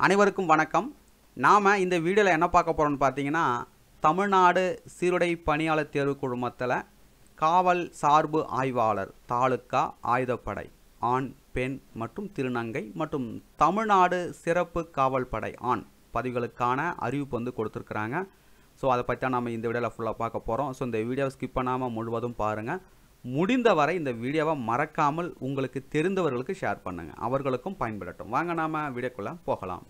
அனைவருக்கும் வணக்கம். நாம் இந்த வீடியோவில் என்ன பார்க்க போகிறோம்னு பார்த்தீங்கன்னா தமிழ்நாடு சீருடை பணியாளர் தேர்வு குழுமத்தில் காவல் சார்பு ஆய்வாளர் தாலுக்கா ஆயுதப்படை ஆண் பெண் மற்றும் திருநங்கை மற்றும் தமிழ்நாடு சிறப்பு காவல் படை ஆண் பதவிகளுக்கான அறிவிப்பு வந்து கொடுத்துருக்குறாங்க. ஸோ அதை பற்றி தான் நம்ம இந்த வீடியோவில் ஃபுல்லாக பார்க்க போகிறோம் ஸோ இந்த வீடியோவை ஸ்கிப் பண்ணாமல் முழுவதும் பாருங்கள் முடிந்தவரை இந்த வீடியோவை மறக்காமல் உங்களுக்கு தெரிந்தவர்களுக்கு ஷேர் பண்ணுங்கள் அவர்களுக்கும் பயன்படட்டும். வாங்க நாம் வீடியோக்குள்ளே போகலாம்.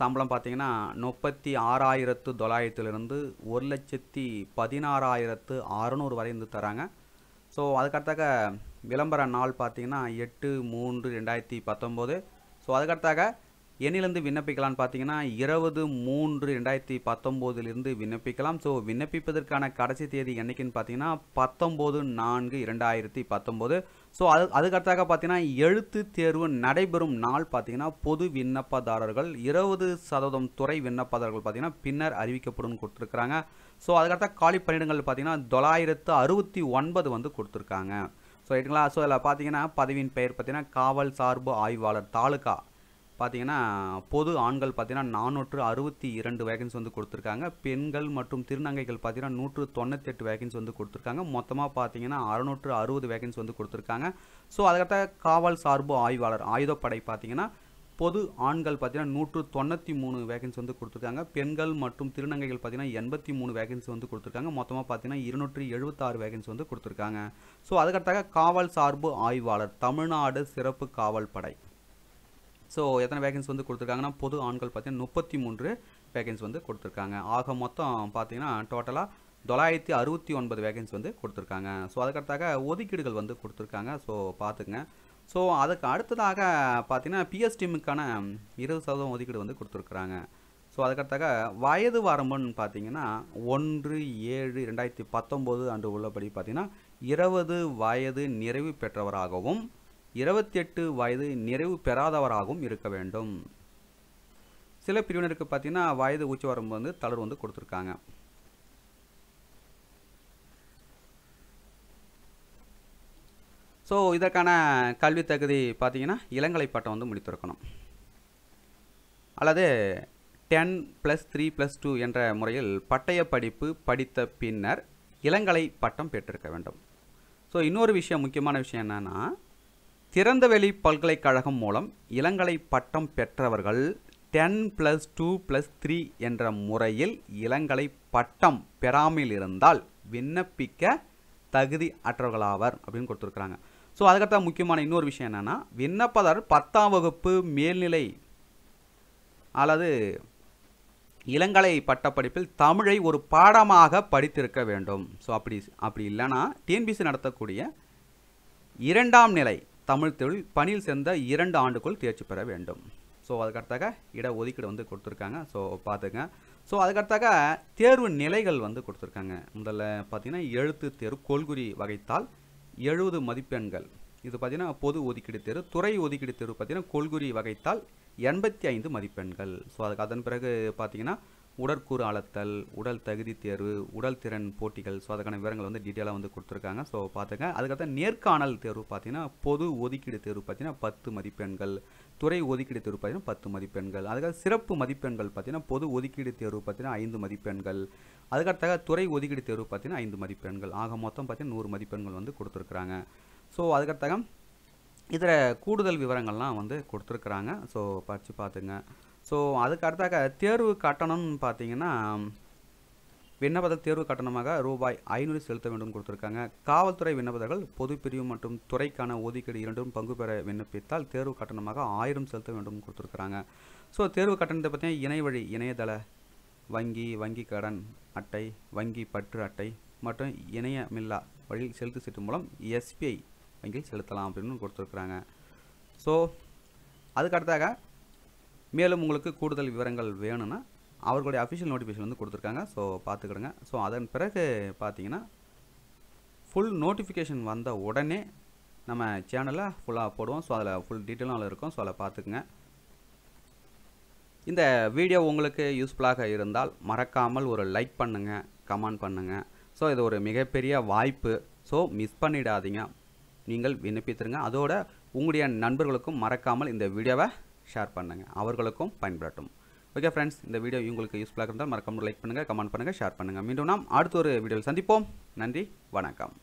சம்பளம் பார்த்தீங்கன்னா முப்பத்தி ஆறாயிரத்து தொள்ளாயிரத்துலேருந்து ஒரு லட்சத்தி பதினாறாயிரத்து அறநூறு வரை இருந்து தராங்க. ஸோ அதுக்கடுத்தாக விளம்பர நாள் பார்த்தீங்கன்னா எட்டு மூன்று ரெண்டாயிரத்தி பத்தொம்போது. ஸோ அதுக்கடுத்தாக எண்ணிலிருந்து விண்ணப்பிக்கலாம்னு பார்த்தீங்கன்னா இருபது மூன்று ரெண்டாயிரத்தி பத்தொம்போதுலேருந்து விண்ணப்பிக்கலாம். ஸோ விண்ணப்பிப்பதற்கான கடைசி தேதி என்னைக்குன்னு பார்த்தீங்கன்னா பத்தொம்போது நான்கு இரண்டாயிரத்தி பத்தொம்போது. ஸோ அது அதுக்கடுத்தாக பார்த்தீங்கன்னா எழுத்து தேர்வு நடைபெறும் நாள் பார்த்தீங்கன்னா பொது விண்ணப்பதாரர்கள் இருபது சதவீதம் துறை விண்ணப்பதாரர்கள் பார்த்தீங்கன்னா பின்னர் அறிவிக்கப்படும் கொடுத்துருக்குறாங்க. ஸோ அதுக்கடுத்த காலி பணியிடங்கள் பார்த்தீங்கன்னா தொள்ளாயிரத்து அறுபத்தி ஒன்பது வந்து கொடுத்துருக்காங்க. ஸோ ரைட்டுங்களா ஸோ இதில் பார்த்தீங்கன்னா பதவியின் பெயர் பார்த்தீங்கன்னா காவல் சார்பு ஆய்வாளர் தாலுகா. பார்த்தீங்கன்னா பொது ஆண்கள் பார்த்தீங்கன்னா நானூற்று அறுபத்தி இரண்டு வேகன்ஸ் வந்து கொடுத்துருக்காங்க. பெண்கள் மற்றும் திருநங்கைகள் பார்த்தீங்கன்னா நூற்று தொண்ணூற்றி எட்டு வேகன்ஸ் வந்து கொடுத்துருக்காங்க. மொத்தமாக பார்த்தீங்கன்னா அறுநூற்று அறுபது வேகன்ஸ் வந்து கொடுத்துருக்காங்க. ஸோ அதுக்கடுத்த காவல் சார்பு ஆய்வாளர் ஆயுதப்படை பார்த்தீங்கன்னா பொது ஆண்கள் பார்த்தீங்கன்னா நூற்று தொண்ணூற்றி மூணு வேகன்ஸ் வந்து கொடுத்துருக்காங்க. பெண்கள் மற்றும் திருநங்கைகள் பார்த்தீங்கன்னா எண்பத்தி மூணு வேகன்ஸ் வந்து கொடுத்துருக்காங்க. மொத்தமாக பார்த்தீங்கன்னா இருநூற்றி எழுபத்தாறு வேகன்ஸ் வந்து கொடுத்துருக்காங்க. ஸோ அதுக்கடுத்தாக காவல் சார்பு ஆய்வாளர் தமிழ்நாடு சிறப்பு காவல் படை ஸோ எத்தனை வேகன்ஸ் வந்து கொடுத்துருக்காங்கன்னா பொது ஆண்கள் பார்த்தீங்கன்னா முப்பத்தி மூன்று வேகன்ஸ் வந்து கொடுத்துருக்காங்க. ஆக மொத்தம் பார்த்தீங்கன்னா டோட்டலாக தொள்ளாயிரத்தி அறுபத்தி ஒன்பது வேகன்ஸ் வந்து கொடுத்துருக்காங்க. ஸோ அதுக்கடுத்தாக ஒதுக்கீடுகள் வந்து கொடுத்துருக்காங்க. ஸோ பார்த்துங்க ஸோ அதுக்கு அடுத்ததாக பார்த்தீங்கன்னா பிஎஸ்டிமுக்கான இருபது சதவீதம் ஒதுக்கீடு வந்து கொடுத்துருக்குறாங்க. ஸோ அதுக்கடுத்தாக வயது வரம்புன்னு பார்த்தீங்கன்னா ஒன்று ஏழு ரெண்டாயிரத்தி பத்தொம்போது அன்று உள்ளபடி பார்த்தீங்கன்னா இருபது வயது நிறைவு பெற்றவராகவும் இருபத்தெட்டு வயது நிறைவு பெறாதவராகவும் இருக்க வேண்டும். சில பிரிவினருக்கு பார்த்தீங்கன்னா வயது உச்ச வந்து தளர்வு வந்து கொடுத்துருக்காங்க. ஸோ இதற்கான கல்வி தகுதி பார்த்தீங்கன்னா இளங்கலை பட்டம் வந்து முடித்திருக்கணும். அல்லது ten plus three plus two என்ற முறையில் பட்டய படிப்பு படித்த பின்னர் இளங்கலை பட்டம் பெற்றிருக்க வேண்டும். ஸோ இன்னொரு விஷயம் முக்கியமான விஷயம் என்னென்னா திறந்தவெளி பல்கலைக்கழகம் மூலம் இளங்கலை பட்டம் பெற்றவர்கள் ten plus two plus three என்ற முறையில் இளங்கலை பட்டம் பெறாமல் இருந்தால் விண்ணப்பிக்க தகுதி அற்றவர்களாவர் அப்படின்னு கொடுத்துருக்குறாங்க. ஸோ அதுக்கடுத்த முக்கியமான இன்னொரு விஷயம் என்னென்னா விண்ணப்பதாரர் பத்தாம் வகுப்பு மேல்நிலை அல்லது இளங்கலை பட்டப்படிப்பில் தமிழை ஒரு பாடமாக படித்திருக்க வேண்டும். ஸோ அப்படி அப்படி இல்லைன்னா டிஎன்பிசி நடத்தக்கூடிய இரண்டாம் நிலை தமிழ் தொழில் பணியில் சேர்ந்த இரண்டு ஆண்டுக்குள் தேர்ச்சி பெற வேண்டும். ஸோ அதுக்கடுத்தாக இட ஒதுக்கீடு வந்து கொடுத்துருக்காங்க. ஸோ பார்த்துங்க ஸோ அதுக்கடுத்தாக தேர்வு நிலைகள் வந்து கொடுத்துருக்காங்க. முதல்ல பார்த்தீங்கன்னா எழுத்து தேர்வு கொள்குறி வகைத்தால் எழுபது மதிப்பெண்கள். இது பார்த்தீங்கன்னா பொது ஒதுக்கீடு தேர்வு துறை ஒதுக்கீடு தேர்வு பார்த்தீங்கன்னா கொள்குறி வகைத்தால் எண்பத்தி ஐந்து மதிப்பெண்கள். ஸோ அதுக்கு அதன் பிறகு பார்த்தீங்கன்னா உடற்கூறு அளத்தல் உடல் தகுதி தேர்வு உடல் திறன் போட்டிகள் ஸோ அதுக்கான விவரங்கள் வந்து டீட்டெயிலாக வந்து கொடுத்துருக்காங்க. ஸோ பார்த்துங்க அதுக்கடுத்த நேர்காணல் தேர்வு பார்த்தீங்கன்னா பொது ஒதுக்கீடு தேர்வு பார்த்தீங்கன்னா பத்து மதிப்பெண்கள். துறை ஒதுக்கீடு தேர்வு பார்த்தீங்கன்னா பத்து மதிப்பெண்கள். அதுக்காக சிறப்பு மதிப்பெண்கள் பார்த்தீங்கன்னா பொது ஒதுக்கீடு தேர்வு பார்த்தீங்கன்னா ஐந்து மதிப்பெண்கள். அதுக்கடுத்தாக துறை ஒதுக்கீடு தேர்வு பார்த்தீங்கன்னா ஐந்து மதிப்பெண்கள். ஆக மொத்தம் பார்த்தீங்கன்னா நூறு மதிப்பெண்கள் வந்து கொடுத்துருக்குறாங்க. ஸோ அதுக்கடுத்தாக இதில் கூடுதல் விவரங்கள்லாம் வந்து கொடுத்துருக்குறாங்க. ஸோ படித்து பார்த்துங்க ஸோ அதுக்கு அடுத்தாக தேர்வு கட்டணம்னு பார்த்தீங்கன்னா விண்ணப்பத தேர்வு கட்டணமாக ரூபாய் ஐநூறு செலுத்த வேண்டும் கொடுத்துருக்காங்க. காவல்துறை விண்ணப்பதர்கள் பொது பிரிவு மற்றும் துறைக்கான ஒதுக்கீடு இரண்டும் பங்கு பெற விண்ணப்பித்தால் தேர்வு கட்டணமாக ஆயிரம் செலுத்த வேண்டும் கொடுத்துருக்குறாங்க. ஸோ தேர்வு கட்டணத்தை பார்த்தீங்கன்னா இணைய வழி இணையதள வங்கி வங்கி கடன் அட்டை வங்கி பற்று அட்டை மற்றும் இணையமில்லா வழியில் செலுத்து சீட்டு மூலம் எஸ்பிஐ வங்கியில் செலுத்தலாம் அப்படின்னு கொடுத்துருக்குறாங்க. ஸோ அதுக்கடுத்தாக மேலும் உங்களுக்கு கூடுதல் விவரங்கள் வேணும்னா அவர்களுடைய அஃபிஷியல் நோட்டிஃபிகேஷன் வந்து கொடுத்துருக்காங்க. ஸோ பார்த்துக்கிடுங்க. ஸோ அதன் பிறகு பார்த்தீங்கன்னா ஃபுல் நோட்டிஃபிகேஷன் வந்த உடனே நம்ம சேனலில் ஃபுல்லாக போடுவோம். ஸோ அதில் ஃபுல் டீட்டெயிலும் அதில் இருக்கும். ஸோ அதில் பார்த்துக்குங்க. இந்த வீடியோ உங்களுக்கு யூஸ்ஃபுல்லாக இருந்தால் மறக்காமல் ஒரு லைக் பண்ணுங்கள் கமெண்ட் பண்ணுங்கள் ஸோ இது ஒரு மிகப்பெரிய வாய்ப்பு. ஸோ மிஸ் பண்ணிடாதீங்க. நீங்கள் விண்ணப்பித்துருங்க. அதோட உங்களுடைய நண்பர்களுக்கும் மறக்காமல் இந்த வீடியோவை ஷேர் பண்ணுங்கள் அவர்களுக்கும் பயன்படட்டும். ஓகே ஃப்ரெண்ட்ஸ் இந்த வீடியோ உங்களுக்கு யூஸ்ஃபுல்லாக இருந்தால் மறக்காமல் லைக் பண்ணுங்கள் கமெண்ட் பண்ணுங்கள் ஷேர் பண்ணுங்கள் மீண்டும் நாம் அடுத்த ஒரு வீடியோவில் சந்திப்போம். நன்றி வணக்கம்.